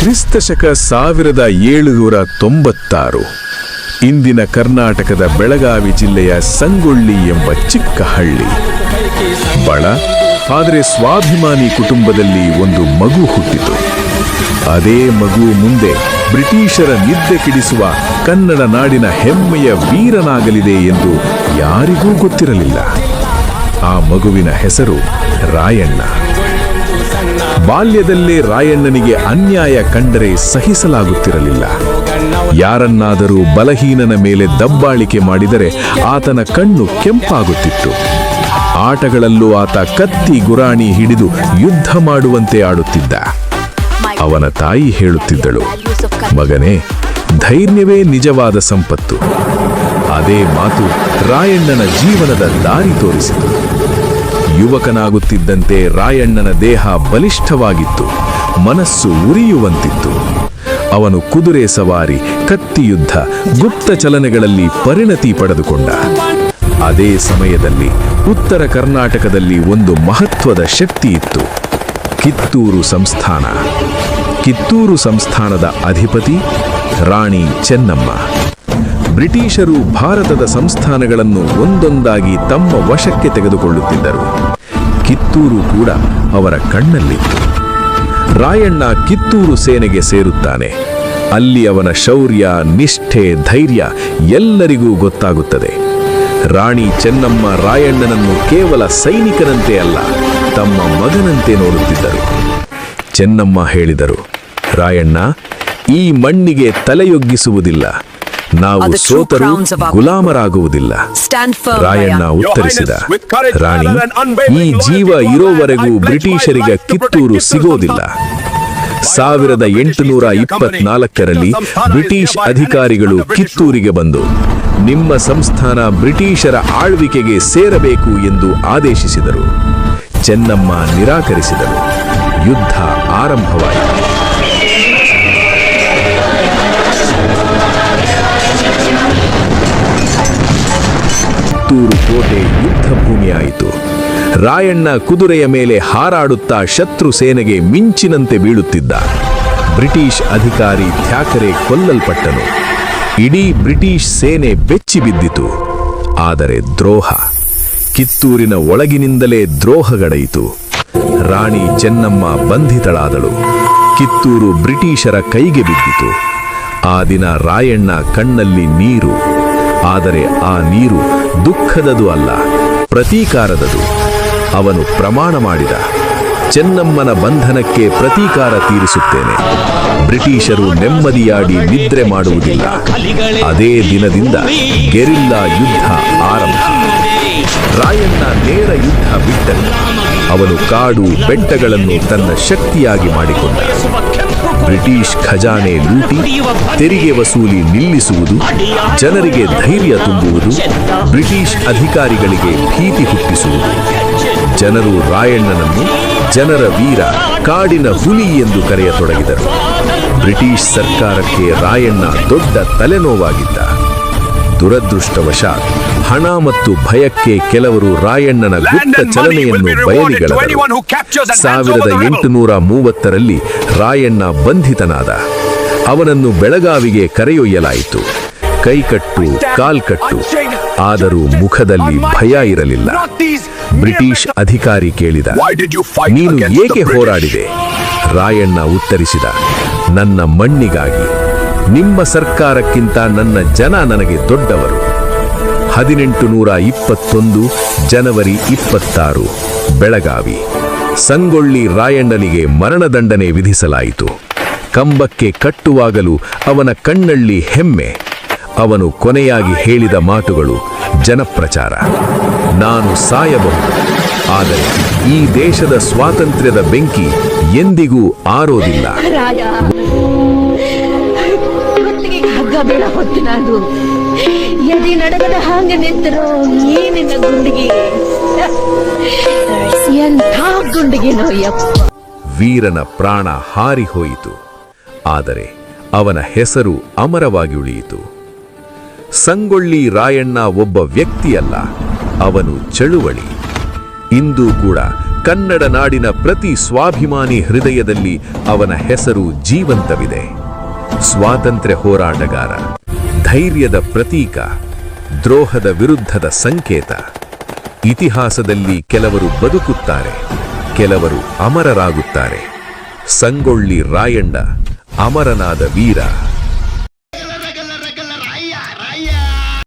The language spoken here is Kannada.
ಕ್ರಿಸ್ತಶಕ ಸಾವಿರದ ಏಳುನೂರ ತೊಂಬತ್ತಾರು. ಇಂದಿನ ಕರ್ನಾಟಕದ ಬೆಳಗಾವಿ ಜಿಲ್ಲೆಯ ಸಂಗೊಳ್ಳಿ ಎಂಬ ಚಿಕ್ಕ ಹಳ್ಳಿ ಬಳ ಆದರೆ ಸ್ವಾಭಿಮಾನಿ ಕುಟುಂಬದಲ್ಲಿ ಒಂದು ಮಗು ಹುಟ್ಟಿತು. ಅದೇ ಮಗು ಮುಂದೆ ಬ್ರಿಟಿಷರ ನಿದ್ದೆ ಕಿಡಿಸುವ ಕನ್ನಡ ನಾಡಿನ ಹೆಮ್ಮೆಯ ವೀರನಾಗಲಿದೆ ಎಂದು ಯಾರಿಗೂ ಗೊತ್ತಿರಲಿಲ್ಲ. ಆ ಮಗುವಿನ ಹೆಸರು ರಾಯಣ್ಣ. ಬಾಲ್ಯದಲ್ಲೇ ರಾಯಣ್ಣನಿಗೆ ಅನ್ಯಾಯ ಕಂಡರೆ ಸಹಿಸಲಾಗುತ್ತಿರಲಿಲ್ಲ. ಯಾರನ್ನಾದರೂ ಬಲಹೀನನ ಮೇಲೆ ದಬ್ಬಾಳಿಕೆ ಮಾಡಿದರೆ ಆತನ ಕಣ್ಣು ಕೆಂಪಾಗುತ್ತಿತ್ತು. ಆಟಗಳಲ್ಲೂ ಆತ ಕತ್ತಿ ಗುರಾಣಿ ಹಿಡಿದು ಯುದ್ಧ ಮಾಡುವಂತೆ ಆಡುತ್ತಿದ್ದ. ಅವನ ತಾಯಿ ಹೇಳುತ್ತಿದ್ದಳು, ಮಗನೇ, ಧೈರ್ಯವೇ ನಿಜವಾದ ಸಂಪತ್ತು. ಅದೇ ಮಾತು ರಾಯಣ್ಣನ ಜೀವನದ ದಾರಿ ತೋರಿಸಿತು. ಯುವಕನಾಗುತ್ತಿದ್ದಂತೆ ರಾಯಣ್ಣನ ದೇಹ ಬಲಿಷ್ಠವಾಗಿತ್ತು. ಮನಸ್ಸು ಉರಿಯುವಂತಿತ್ತು. ಅವನು ಕುದುರೆ ಸವಾರಿ, ಕತ್ತಿಯುದ್ಧ, ಗುಪ್ತ ಚಲನೆಗಳಲ್ಲಿ ಪರಿಣತಿ ಪಡೆದುಕೊಂಡ. ಅದೇ ಸಮಯದಲ್ಲಿ ಉತ್ತರ ಕರ್ನಾಟಕದಲ್ಲಿ ಒಂದು ಮಹತ್ವದ ಶಕ್ತಿ ಇತ್ತು. ಕಿತ್ತೂರು ಸಂಸ್ಥಾನ. ಕಿತ್ತೂರು ಸಂಸ್ಥಾನದ ಅಧಿಪತಿ ರಾಣಿ ಚೆನ್ನಮ್ಮ. ಬ್ರಿಟಿಷರು ಭಾರತದ ಸಂಸ್ಥಾನಗಳನ್ನು ಒಂದೊಂದಾಗಿ ತಮ್ಮ ವಶಕ್ಕೆ ತೆಗೆದುಕೊಳ್ಳುತ್ತಿದ್ದರು. ಕಿತ್ತೂರು ಕೂಡ ಅವರ ಕಣ್ಣಲ್ಲಿತ್ತು. ರಾಯಣ್ಣ ಕಿತ್ತೂರು ಸೇನೆಗೆ ಸೇರುತ್ತಾನೆ. ಅಲ್ಲಿ ಅವನ ಶೌರ್ಯ, ನಿಷ್ಠೆ, ಧೈರ್ಯ ಎಲ್ಲರಿಗೂ ಗೊತ್ತಾಗುತ್ತದೆ. ರಾಣಿ ಚೆನ್ನಮ್ಮ ರಾಯಣ್ಣನನ್ನು ಕೇವಲ ಸೈನಿಕನಂತೆ ಅಲ್ಲ, ತಮ್ಮ ಮಗನಂತೆ ನೋಡುತ್ತಿದ್ದರು. ಚೆನ್ನಮ್ಮ ಹೇಳಿದರು, ರಾಯಣ್ಣ, ಈ ಮಣ್ಣಿಗೆ ತಲೆಯೊಗ್ಗಿಸುವುದಿಲ್ಲ. ನಾವು ಸೋತರು ಗುಲಾಮರಾಗುವುದಿಲ್ಲ. ರಾಯಣ್ಣ ಉತ್ತರಿಸಿದ ರಾಣಿ ಈ ಜೀವ ಇರೋವರೆಗೂ ಬ್ರಿಟಿಷರಿಗೆ ಕಿತ್ತೂರು ಸಿಗೋದಿಲ್ಲ. ಸಾವಿರದ ಎಂಟುನೂರ ಇಪ್ಪತ್ನಾಲ್ಕರಲ್ಲಿ ಬ್ರಿಟಿಷ್ ಅಧಿಕಾರಿಗಳು ಕಿತ್ತೂರಿಗೆ ಬಂದು ನಿಮ್ಮ ಸಂಸ್ಥಾನ ಬ್ರಿಟಿಷರ ಆಳ್ವಿಕೆಗೆ ಸೇರಬೇಕು ಎಂದು ಆದೇಶಿಸಿದರು. ಚೆನ್ನಮ್ಮ ನಿರಾಕರಿಸಿದರು. ಯುದ್ಧ ಆರಂಭವಾಯಿತು. ಕಿತ್ತೂರು ಕೋಟೆ ಯುದ್ಧ ಭೂಮಿಯಾಯಿತು ರಾಯಣ್ಣ ಕುದುರೆಯ ಮೇಲೆ ಹಾರಾಡುತ್ತಾ ಶತ್ರು ಸೇನೆಗೆ ಮಿಂಚಿನಂತೆ ಬೀಳುತ್ತಿದ್ದ. ಬ್ರಿಟಿಷ್ ಅಧಿಕಾರಿ ಥ್ಯಾಕರೆ ಕೊಲ್ಲಲ್ಪಟ್ಟನು. ಇಡೀ ಬ್ರಿಟಿಷ್ ಸೇನೆ ಬೆಚ್ಚಿ ಬಿದ್ದಿತು. ಆದರೆ ದ್ರೋಹ. ಕಿತ್ತೂರಿನ ಒಳಗಿನಿಂದಲೇ ದ್ರೋಹಗಡೆಯಿತು ರಾಣಿ ಚೆನ್ನಮ್ಮ ಬಂಧಿತಳಾದಳು. ಕಿತ್ತೂರು ಬ್ರಿಟಿಷರ ಕೈಗೆ ಬಿದ್ದಿತು. ಆ ದಿನ ರಾಯಣ್ಣ ಕಣ್ಣಲ್ಲಿ ನೀರು. ಆದರೆ ಆ ನೀರು ದುಃಖದದು ಅಲ್ಲ, ಪ್ರತೀಕಾರದದು. ಅವನು ಪ್ರಮಾಣ ಮಾಡಿದ. ಚೆನ್ನಮ್ಮನ ಬಂಧನಕ್ಕೆ ಪ್ರತೀಕಾರ ತೀರಿಸುತ್ತೇನೆ. ಬ್ರಿಟಿಷರು ನೆಮ್ಮದಿಯಾಡಿ ನಿದ್ರೆ ಮಾಡುವುದಿಲ್ಲ. ಅದೇ ದಿನದಿಂದ ಗೆರಿಲ್ಲಾ ಯುದ್ಧ ಆರಂಭ. ರಾಯಣ್ಣ ನೇರ ಯುದ್ಧ ಬಿಟ್ಟನು. ಅವನು ಕಾಡು ಬೆಟ್ಟಗಳನ್ನು ತನ್ನ ಶಕ್ತಿಯಾಗಿ ಮಾಡಿಕೊಂಡ. ಬ್ರಿಟಿಷ್ ಖಜಾನೆ ಲೂಟಿ, ತೆರಿಗೆ ವಸೂಲಿ ನಿಲ್ಲಿಸುವುದು, ಜನರಿಗೆ ಧೈರ್ಯ ತುಂಬುವುದು, ಬ್ರಿಟಿಷ್ ಅಧಿಕಾರಿಗಳಿಗೆ ಭೀತಿ ಹುಟ್ಟಿಸುವುದು. ಜನರು ರಾಯಣ್ಣನನ್ನು, ಜನರ ವೀರ ಕಾಡಿನ ಹುಲಿ ಎಂದು ಕರೆಯತೊಡಗಿದರು. ಬ್ರಿಟಿಷ್ ಸರ್ಕಾರಕ್ಕೆ ರಾಯಣ್ಣ ದೊಡ್ಡ ತಲೆನೋವಾಗಿದ್ದ. ದುರದೃಷ್ಟವಶಾತ್ ಹಣ ಮತ್ತು ಭಯಕ್ಕೆ ಕೆಲವರು ರಾಯಣ್ಣನ ಗುಪ್ತ ಚಲನೆಯನ್ನು ಬಯಲಿಗೆಳೆದರು ಸಾವಿರದ ಎಂಟುನೂರ ಮೂವತ್ತರಲ್ಲಿ ರಾಯಣ್ಣ ಬಂಧಿತನಾದ. ಅವನನ್ನು ಬೆಳಗಾವಿಗೆ ಕರೆಯೊಯ್ಯಲಾಯಿತು. ಕೈಕಟ್ಟು ಕಾಲ್ಕಟ್ಟು ಆದರೂ ಮುಖದಲ್ಲಿ ಭಯ ಇರಲಿಲ್ಲ. ಬ್ರಿಟಿಷ್ ಅಧಿಕಾರಿ ಕೇಳಿದ ನೀನು ಏಕೆ ಹೋರಾಡಿದೆ? ರಾಯಣ್ಣ ಉತ್ತರಿಸಿದ ನನ್ನ ಮಣ್ಣಿಗಾಗಿ ನಿಮ್ಮ ಸರ್ಕಾರಕ್ಕಿಂತ ನನ್ನ ಜನ ನನಗೆ ದೊಡ್ಡವರು. ಹದಿನೆಂಟು ನೂರ ಇಪ್ಪತ್ತೊಂದು ಜನವರಿ ಇಪ್ಪತ್ತಾರು, ಬೆಳಗಾವಿ. ಸಂಗೊಳ್ಳಿ ರಾಯಣ್ಣನಿಗೆ ಮರಣದಂಡನೆ ವಿಧಿಸಲಾಯಿತು. ಕಂಬಕ್ಕೆ ಕಟ್ಟುವಾಗಲೂ ಅವನ ಕಣ್ಣಳ್ಳಿ ಹೆಮ್ಮೆ. ಅವನು ಕೊನೆಯಾಗಿ ಹೇಳಿದ ಮಾತುಗಳು ಜನಪ್ರಚಾರ. ನಾನು ಸಾಯಬಹುದು, ಆದರೆ ಈ ದೇಶದ ಸ್ವಾತಂತ್ರ್ಯದ ಬೆಂಕಿ ಎಂದಿಗೂ ಆರೋದಿಲ್ಲ. ರಾಯ ಎದೆ ನಡಗದ ಹಾಂಗೆ ನಿಂತರೋ ಏನಿನ ಗುಂಡಿಗೆ. ಎಂಥ ಗುಂಡಿಗೆನೋ ಯಪ್ಪ. ವೀರನ ಪ್ರಾಣ ಹಾರಿ ಹೋಯಿತು. ಆದರೆ ಅವನ ಹೆಸರು ಅಮರವಾಗಿ ಉಳಿಯಿತು. ಸಂಗೊಳ್ಳಿ ರಾಯಣ್ಣ ಒಬ್ಬ ವ್ಯಕ್ತಿಯಲ್ಲ, ಅವನು ಚಳುವಳಿ. ಇಂದು ಕೂಡ ಕನ್ನಡ ನಾಡಿನ ಪ್ರತಿ ಸ್ವಾಭಿಮಾನಿ ಹೃದಯದಲ್ಲಿ ಅವನ ಹೆಸರು ಜೀವಂತವಿದೆ. ಸ್ವಾತಂತ್ರ್ಯ ಹೋರಾಟಗಾರ ಧೈರ್ಯದ ಪ್ರತೀಕ ದ್ರೋಹದ ವಿರುದ್ಧದ ಸಂಕೇತ. ಇತಿಹಾಸದಲ್ಲಿ ಕೆಲವರು ಬದುಕುತ್ತಾರೆ ಕೆಲವರು ಅಮರರಾಗುತ್ತಾರೆ. ಸಂಗೊಳ್ಳಿ ರಾಯಣ್ಣ ಅಮರನಾದ ವೀರ.